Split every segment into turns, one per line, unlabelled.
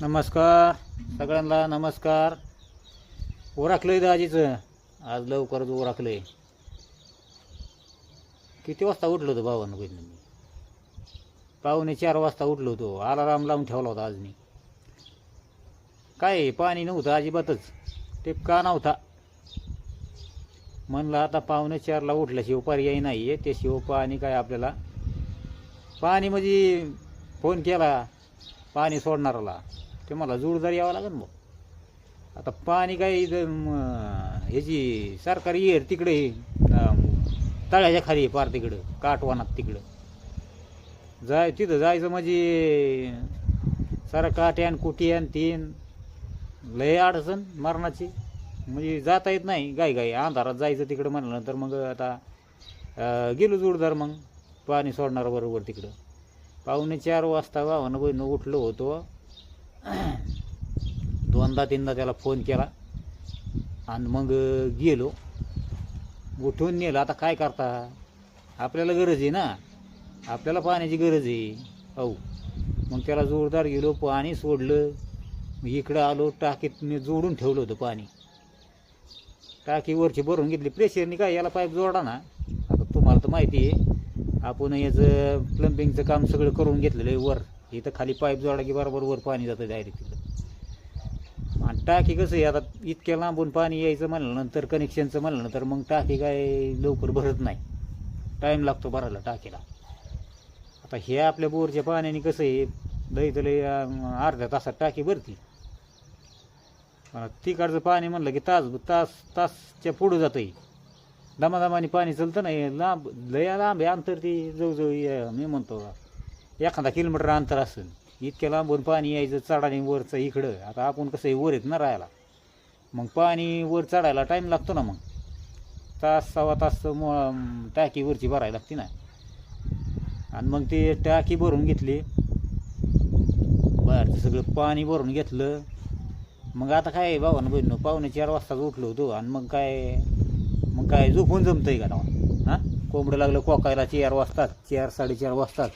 नमस्कार. सगळ्यांना नमस्कार. ओराखलं आहे आजीचं? आज लवकरच ओराखलंय. किती वाजता उठलो होतो भावानं बहिणी मी पाहुणे चार वाजता उठलो होतो. अलाराम लावून ठेवला होता आज मी. काय पाणी नव्हतं अजिबातच. टिपका नव्हता. म्हणलं आता पाहुणे चारला उठल्याशिवाय पर्याय नाही आहे. त्याशिवाय पाणी काय आपल्याला? पाणी म्हणजे फोन केला पाणी सोडणाराला. ते मला जोरदार यावं लागेल मग. आता पाणी काय इथं, ह्याची सरकारी येर तिकडे तळ्याच्या खाली पार तिकडं काटवानात तिकडं. जाय तिथं जायचं म्हणजे सारं काट्यान आणि तीन. लय अडचण मरणाची. म्हणजे जाता येत नाही गाय गाय अंधारात जायचं तिकडं म्हणल्यानंतर मग आता गेलो जोरदार मग. पाणी सोडणार बरोबर तिकडं. पाहुणे चार वाजता भावानं बहिणं उठलो होतो. दोनदा तीनदा त्याला फोन केला. आणि मग गेलो. उठून नेलं. आता काय करता? आपल्याला गरज आहे ना? आपल्याला पाण्याची गरज आहे. हो मग त्याला जोरदार गेलो पाणी सोडलं. मग इकडं आलो टाकीत मी जोडून ठेवलं होतं पाणी. टाकीवरची भरून घेतली. प्रेशरनी काय याला पाईप जोडा ना. आता तुम्हाला तर माहिती आहे. आपण याचं प्लंबिंगचं काम सगळं करून घेतलेलं आहे वर. इथं खाली पाईप जोडा की बरोबर वर पाणी जातं डायरेक्ट तिथं आणि टाकी कसं आहे आता इतक्या लांबून पाणी यायचं म्हणल्यानंतर कनेक्शनचं म्हणल्यानंतर मग टाकी काय लवकर भरत नाही. टाईम लागतो भरायला टाकीला. आता हे आपल्या बोरच्या पाण्याने कसं आहे लई तर लई अर्ध्या तासात टाकी भरती. तिकडचं पाणी म्हणलं की तास तास तासच्या पुढं जातं दमादमाने पाणी चालतं नाही लांब लया लांब आहे अंतर ती जवळजवळ मी म्हणतो. एखादा किलोमीटर अंतर असेल इतक्या लांबून पाणी यायचं चढाने वरचं इकडं. आता आपण कसं वर येत ना राहायला. मग पाणी वर चढायला टाईम लागतो ना मग. तास सव्वा तास मु टाकी वरची भरायला लागते ना. आणि मग ती टाकी भरून घेतली. बाहेरचं सगळं पाणी भरून घेतलं. मग आता काय भावानं बहिणं पावणे चार वाजताच उठलो होतो. आणि मग काय मग काय झोपून जमतं आहे का तेव्हा? हां? कोंबडं लागलं कोकायला चार वाजतात चार साडेचार वाजतात.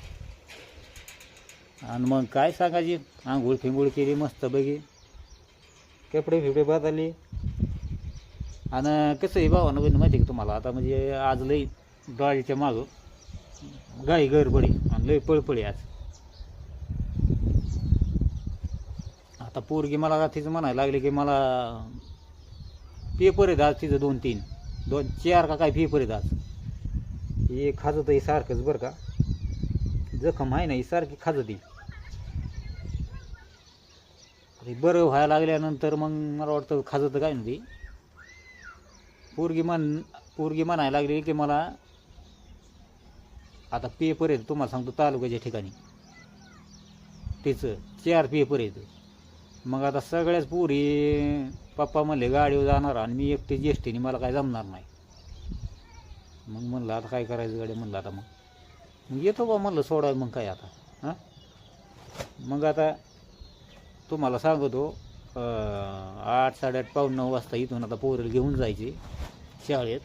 आणि मग काय सांगायची? आंघोळ फिंगोळ केली मस्त बघी कपडे फिपडे बदलले. आणि कसं आहे भावानं बहिण माहिती आहे का तुम्हाला? आता म्हणजे आज लई डोळ्याच्या मागं गाई गरबडी आणि लई पळपळी आज. आता पोरगी मला तिचं म्हणायला लागले की मला पेपर आहेत आज तिचं दोन तीन. दोन चार का काय पेपर आहेत आज. हे खाजत आहे सारखंच बरं का. जखम आहे ना ही सारखी खाजत आहे हे बरं व्हायला लागल्यानंतर मग मला वाटतं खाजत काय ना ती. पोरगी म्हण पोरगी म्हणायला लागली की मला आता पेपर येतो तुम्हाला सांगतो तालुक्याच्या ठिकाणी. तिचं चार पेपर येतं मग आता सगळ्याच पोरी पप्पा म्हणले गाडीवर जाणार आणि मी एकटी ज्येष्ठीने मला काय जमणार नाही. मग म्हणलं आता काय करायचं गाडी? म्हणलं आता मग. मग येतो बा म्हणलं सोडाय मग काय आता हां? मग आता तुम्हाला सांगतो आठ साडेआठ पाऊण नऊ वाजता इथून आता पोरं घेऊन जायचे शाळेत.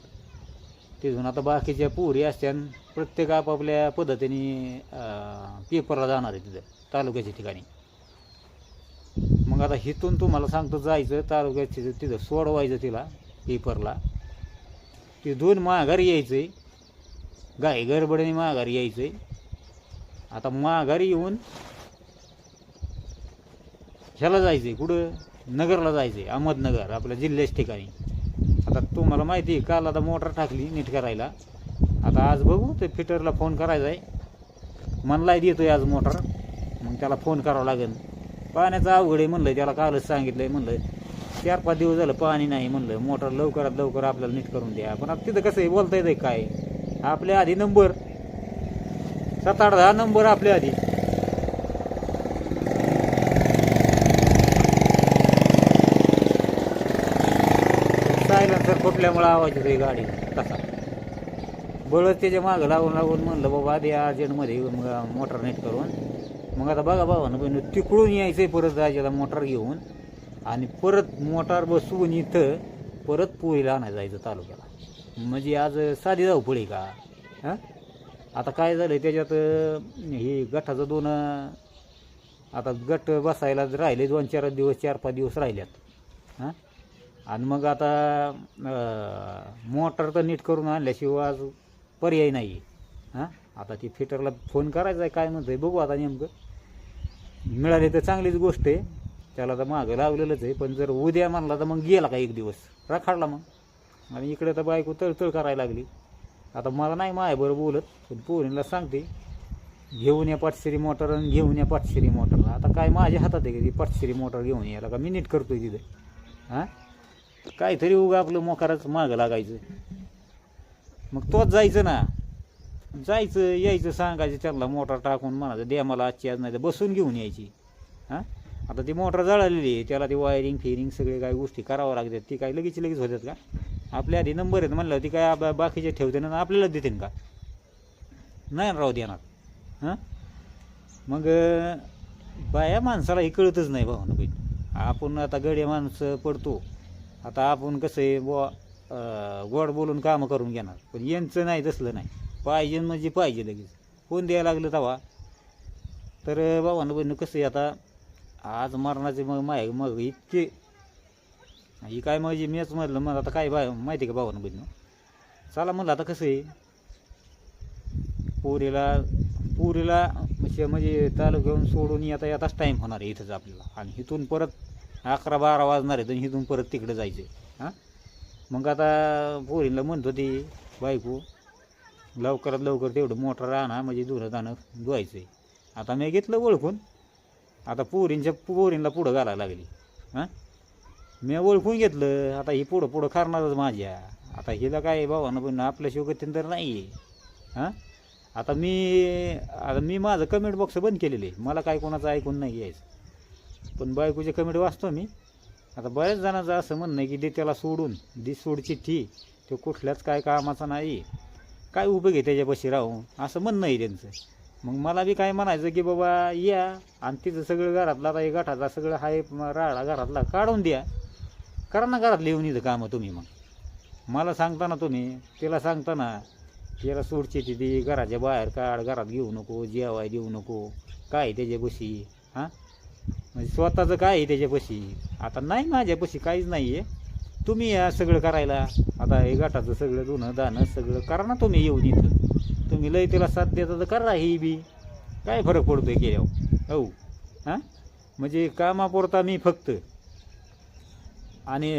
तिथून आता बाकीच्या पोरी असत्या प्रत्येक आपापल्या पद्धतीने पेपरला जाणार आहे तिथं तालुक्याच्या ठिकाणी. मग आता इथून तुम्हाला सांगतो जायचं तालुक्यात तिथं तिथं सोडवायचं तिला पेपरला. ते दोन माघारी यायचंय गाय गडबडीने माघारी यायचंय. आता माघारी येऊन ह्याला जायचं आहे कुठं? नगरला जायचं आहे अहमदनगर आपल्या जिल्ह्याच्या ठिकाणी. आता तुम्हाला माहिती आहे काल आता मोटर टाकली नीट करायला. आता आज बघू ते फिटरला फोन करायचा आहे. मनलाय आहे आज मोटर. मग त्याला फोन करावा लागेल. पाण्याचं अवघड आहे म्हणलं त्याला कालच आहे म्हणलं. चार पाच दिवस झालं पाणी नाही म्हणलं. मोटर लवकरात लवकर आपल्याला नीट करून द्या. पण आता तिथं कसं आहे बोलता येतं काय? आपल्या आधी नंबर. सात आठ दहा नंबर आपल्या आधी. फुटल्यामुळं आवाज येतोय गाडी. तसा. बळ त्याच्या मागं लागून लागून म्हणलं बाबा आधी अर्जंटमध्ये येऊन मग मोटर नेट करून. मग आता बघा बाबा ना बहिणी तिकडून आहे परत जायच्याला मोटर घेऊन. आणि परत मोटार बसवून इथं परत पोळीला आणायला जायचं तालुक्याला. म्हणजे आज साधी जाऊ धावपळी का? हां? आता काय झालं त्याच्यात हे गठाचं दोन आता गट बसायला राहिले दोन चार दिवस चार पाच दिवस राहिल्यात. हां? आणि मग आता मोटर तर नीट करून आणल्याशिवाय आज पर्याय नाही. हां? आता ती फिटरला फोन करायचा आहे काय म्हणतोय बघू आता नेमकं. मिळाली तर चांगलीच गोष्ट आहे. त्याला तर मागं लावलेलंच आहे पण जर उद्या म्हणला तर मग गेला का एक दिवस? रखाडला मग. आणि इकडे तर बायको तळतळ करायला लागली. आता मला नाही माय बरं बोलत पण पोरीला सांगते घेऊन या पाटशिरी मोटर आणि घेऊन या पाटशिरी मोटर. आता काय माझ्या हातात आहे का ती पाटशिरी मोटर घेऊन यायला का मी नीट करतोय तिथे? हां? काहीतरी उगा आपलं मोकाराच मागं लागायचं. मग तोच जायचं ना. जायचं यायचं सांगायचं त्याला मोटर टाकून म्हणायचं द्या मला आजची आज नाही तर बसून घेऊन यायची. हां? आता ती मोटर जळालेली आहे त्याला ती वायरिंग फिरिंग सगळे काही गोष्टी करावं लागतात ती काय लगेच लगेच होतात का? आपल्या आधी नंबर आहेत म्हणलं ती काय बाकीचे ठेवते ना आपल्याला देते का? नाही ना राहू देणार. हां? मग बाया माणसाला हे कळतच नाही भावना बहीण आपण आता गडे माणसं पडतो. आता आपण कसं आहे बुवा गोड बोलून कामं करून घेणार. पण यांचं नाही तसलं नाही. पाहिजे म्हणजे पाहिजे लगेच. कोण द्यायला लागलं तवा? तर बाबांना बहिणं कसं आहे आता आज मरणाचे मग माय मग इतके. ही काय म्हणजे मीच म्हटलं मग आता काय बा माहिती आहे का भावानं बहिणं चला म्हणलं आता कसं आहे? पोरीला पोरीला म्हणजे म्हणजे तालुक्याहून सोडून येता येताच टाईम होणार आहे इथंच आपल्याला. आणि इथून परत अकरा बारा वाजणार आहे तर इथून परत तिकडे जायचं हां? मग आता पोरींना म्हणतो ती बायको लवकरात लवकर तेवढं मोटर आणा म्हणजे धुणं दाणं धुवायचं आहे आता मी घेतलं ओळखून. आता पोरींच्या पोरींना पुढं घालायला लागली. हां? मी ओळखून घेतलं. आता ही पुढं पुढं करणारच माझ्या. आता हिला काय भावानं पण आपल्याशिवाय गतीन तर नाही आहे हां? आता मी आता मी माझं कमेंट बॉक्स बंद केलेलं आहे. मला काय कोणाचं ऐकून नाही यायचं. पण बायकोचे कमेंट वाचतो मी. आता बऱ्याच जणांचं असं म्हणणं आहे की दे त्याला सोडून दी सोडची ठी तो कुठल्याच काय कामाचा नाही. काय उपयोग आहे त्याच्यापाशी राहून? असं म्हणणं आहे त्यांचं. मग मला बी काय म्हणायचं की बाबा या आणि तिचं सगळं घरातला आता गाठाचा सगळं हाय राळा घरातला काढून द्या. करा ना घरातले येऊन इथं कामं तुम्ही मग. मला सांगता ना तुम्ही तिला सांगता ना तिला सोडची ती घराच्या बाहेर काढ घरात घेऊ नको जेवाय देऊ नको काय त्याच्यापाशी? हां? म्हणजे स्वतःचं काय आहे त्याच्यापाशी? आता नाही माझ्यापाशी काहीच नाही आहे तुम्ही या सगळं करायला. आता हे गटाचं सगळं धुणं दाणं सगळं करा ना तुम्ही येऊन इथं. तुम्ही लय तिला साथ देता तर करा ही बी. काय फरक पडतो आहे केल्यावर? हो. हां? म्हणजे कामापुरता मी फक्त. आणि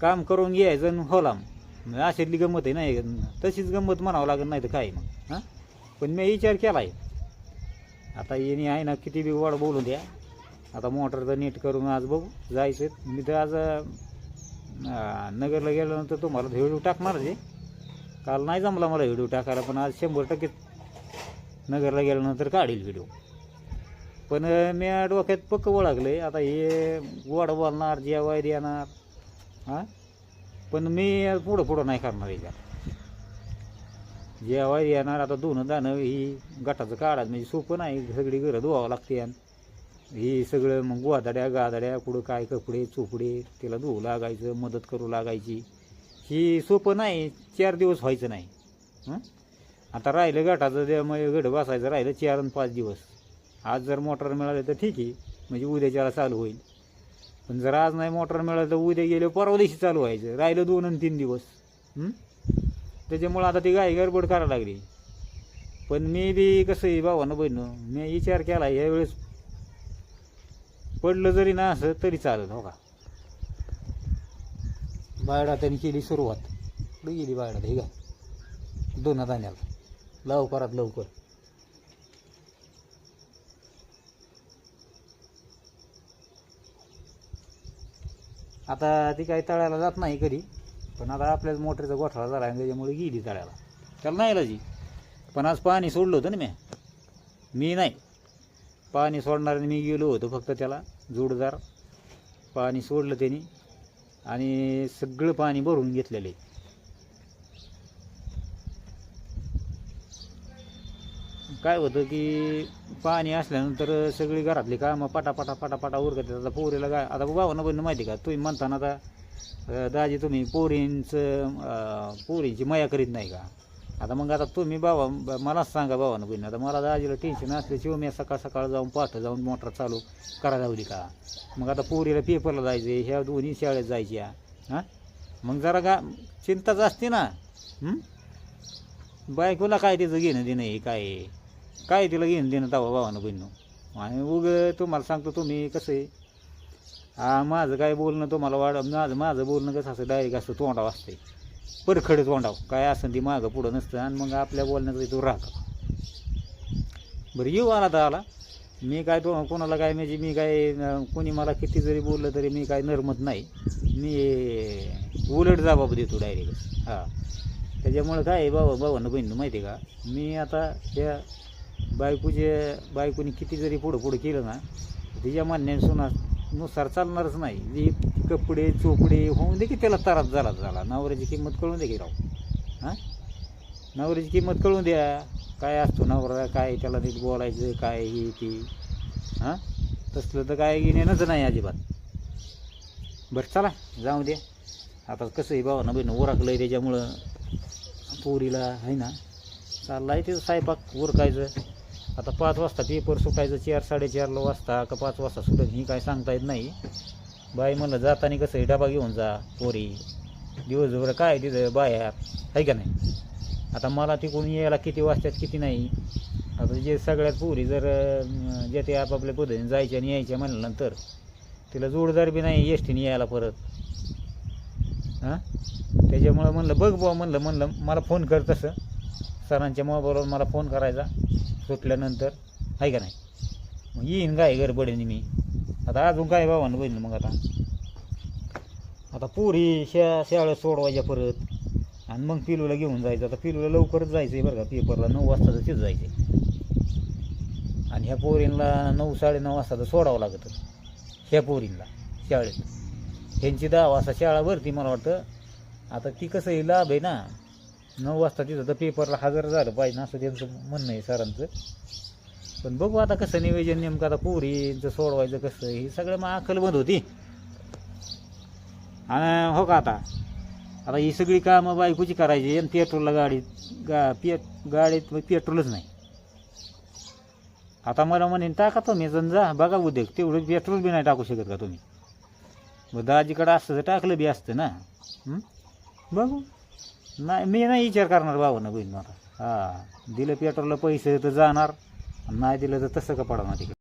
काम करून घ्यायचं होलाम. अशातली गंमत आहे नाही तशीच गंमत म्हणावं लागत नाही तर काय मग? हां? पण मी विचार केला आहे आता येणे आहे ना किती बी वाढ बोलू द्या. आता मोटरचं नीट करून आज बघू जायचं मी तर आज नगरला गेल्यानंतर तुम्हाला व्हिडिओ टाकणार जे काल नाही जमला मला व्हिडिओ टाकायला पण आज शंभर टक्के नगरला गेल्यानंतर काढील व्हिडिओ. पण मी डोक्यात पक्क ओळखलं आता हे गोड बोलणार जेवाय देणार हां? पण मी पुढं पुढं नाही करणार याच्यात. जेवाय येणार आता दोन दानं ही गटाचं काढायचं म्हणजे सोपं नाही सगळी घरं धुवावं लागते ही सगळं मग गोदाड्या गादाड्या कुठं काय कपडे चोपडे तिला धुवू लागायचं मदत करू लागायची. ही सोपं नाही चार दिवस व्हायचं नाही. हं? आता राहिलं गटाचं त्यामुळे मग गड बसायचं राहिलं चार आणि पाच दिवस. आज जर मोटर मिळाले तर ठीक आहे म्हणजे उद्याच्याला चालू होईल. पण जर आज नाही मोटर मिळालं तर उद्या गेलं परवा दिवशी चालू व्हायचं. राहिलं दोन आणि तीन दिवस. हं? त्याच्यामुळं आता ती गाय गडबड करायला लागली. पण मी बी कसं आहे भावानं बहिणं मी विचार केला यावेळेस पडलं जरी ना असं तरी चालेल हो का? बायडा त्यांनी केली सुरुवात. कुठे गेली बायडा हे का दोन दाण्याला लवकरात लवकर. आता ती काही तळायला जात नाही कधी. पण आता आपल्याच मोटरचा गोठळा झाला आणि त्याच्यामुळे गेली तळ्याला. त्याला नाही लाजी पण आज पाणी सोडलं होतं ना मी. मी नाही. पाणी सोडणाऱ्याने मी गेलो होतो फक्त त्याला जोडदार. पाणी सोडलं त्यांनी आणि सगळं पाणी भरून घेतलेलं आहे. काय होतं की पाणी असल्यानंतर सगळी घरातली कामं पटापटा पटापटा उरकत आता पोरीला काय आता बाबांना पण माहिती का? तुम्ही म्हणताना आता दाजी तुम्ही पोरींचं पोरींची माया करीत नाही का? आता मग आता तुम्ही बाबा मलाच सांगा बाबा ना बहिणी आता मला दाजीला टेन्शन असल्याशिवाय मी सकाळ सकाळ जाऊन पाठ जाऊन मोटर चालू करा लावली का? मग आता पोरीला पेपरला जायचे ह्या दोन्ही शाळेत जायच्या हां? मग जरा गा चिंताच असते ना बायकोला काय तिचं घेणं देणं आहे काय काय तिला घेणं देणं तवा भावानं बहिणं आणि उग तुम्हाला सांगतो तुम्ही कसं आहे हा माझं काय बोलणं तुम्हाला वाढ माझं माझं बोलणं कसं असं डायरेक्ट असं तोंडाव असते परखड तोंडाव काय असं ती मागं पुढं नसतं. आणि मग आपल्या बोलण्याचं तो राहतो बरं येऊ आला तर आला. मी काय तो कोणाला काय म्हणजे मी काय कोणी मला किती जरी बोललं तरी मी काय नरमत नाही. मी उलट जबाब देतो डायरेक्ट हां. त्याच्यामुळं काय आहे बाबा बाबांना बहिणं माहिती आहे का? मी आता त्या बायकोचे बायकोनी किती जरी पुढं पुढं केलं ना तिच्या मान्याने सुना नुसार चालणारच नाही. जी कपडे चोपडे होऊन दे की त्याला तरास झाला झाला. नवऱ्याची किंमत कळून दे की राव. हां? नवऱ्याची किंमत कळून द्या. काय असतो नवरा काय त्याला नीट बोलायचं काय हे ती. हां? तसलं तर काय घेण्यानंच नाही अजिबात. बरं चला. जाऊ दे आता कसं आहे बाबा ना बहिण ओरखलं आहे त्याच्यामुळं. पोरीला आहे ना. चालला आहे ते स्वयंपाक उरकायचं. आता पाच वाजता पेपर सुटायचं चार साडेचारला वाजता का पाच वाजता सुटत ही काय सांगता येत नाही. बाई म्हणलं जाताना कसं डबा घेऊन जा पोरी. दिवसभर काय तिथं? बाहेर आहे का नाही? आता मला तिकडून यायला किती वाजतात किती नाही. आता जे सगळ्यात पोरी जर जे ते आपापल्या पद्धतीने जायच्या आणि यायच्या म्हणल्यानंतर तिला जोडदार बी नाही एस टीने यायला परत. हां? त्याच्यामुळं म्हणलं बघ बुवा म्हणलं म्हणलं मला फोन कर तसं. सरांच्या मोबाईलवर मला फोन करायचा. सुटल्यानंतर आहे का नाही? मग येईन काय गडबडीने मी? आता अजून काय बाबांना बहिणी मग आता? आता पोरी शा शाळेत सोडवायच्या परत. आणि मग पिलूला घेऊन जायचं. आता पिलूला लवकरच जायचं आहे बरं का. पेपरला नऊ वाजता तिथं जायचं आणि ह्या पोरींना नऊ साडेनऊ वाजता तर सोडावं लागतं. ह्या पोरींना शाळेत. ह्यांची दहा वाजता शाळा भरती मला वाटतं. आता ती कसं लाभ आहे ना. नऊ वाजता तिथं तर पेपरला हजर झालं पाहिजे असं त्यांचं म्हणणं आहे सरांचं. पण बघू आता कसं नियोजन नेमकं आता पोरींचं सोडवायचं कसं हे सगळं मग अक्कल बंद होती. आणि हो का आता? आता ही सगळी कामं बायकोची करायची आणि पेट्रोलला गाडीत गा पे गाडीत पेट्रोलच नाही. आता मला म्हणेन टाका तुम्ही जण जा बघा उद्योग तेवढं पेट्रोल बी नाही टाकू शकत का तुम्ही? मग दाजीकडं असतं तर टाकलं बी असतं ना. बघू. नाही मी नाही विचार करणार भावानं बहीण मला. हां दिलं पेट्रोलला पैसे तर जाणार नाही दिलं तर तसं का पडणार तिकडे?